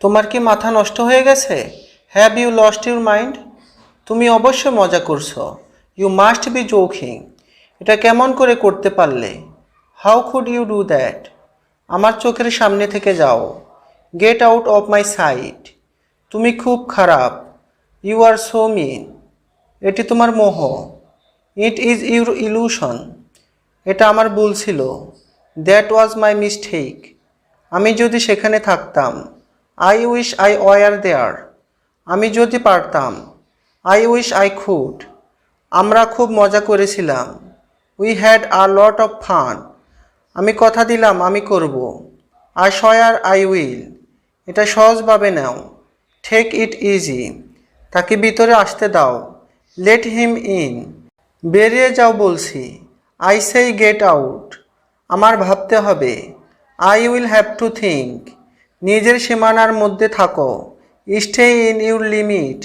তোমার কি মাথা নষ্ট হয়ে গেছে? Have you lost your mind তুমি অবশ্যই মজা করছ। ইউ মাস্ট বি জোকিং এটা কেমন করে করতে পারলে? How could you do that আমার চোখের সামনে থেকে যাও। Get out of my sight তুমি খুব খারাপ। ইউ আর সো মিন এটি তোমার মোহ। ইট ইজ ইউর ইলুশন এটা আমার ভুল ছিল। দ্যাট ওয়াজ মাই মিস্টেক আমি যদি সেখানে থাকতাম। I wish I were there আমি যদি পারতাম। আই উইশ আই খুড আমরা খুব মজা করেছিলাম। We had a lot of fun আমি কথা দিলাম, আমি করব। আই শয়ার আই উইল এটা সহজভাবে নাও। টেক ইট ইজি তাকে ভিতরে আসতে দাও। লেট হিম ইন বেরিয়ে যাও বলছি। আই সেই গেট আউট আমার ভাবতে হবে। I will have to think নিজের সীমানার মধ্যে থাকো। Stay in your limit.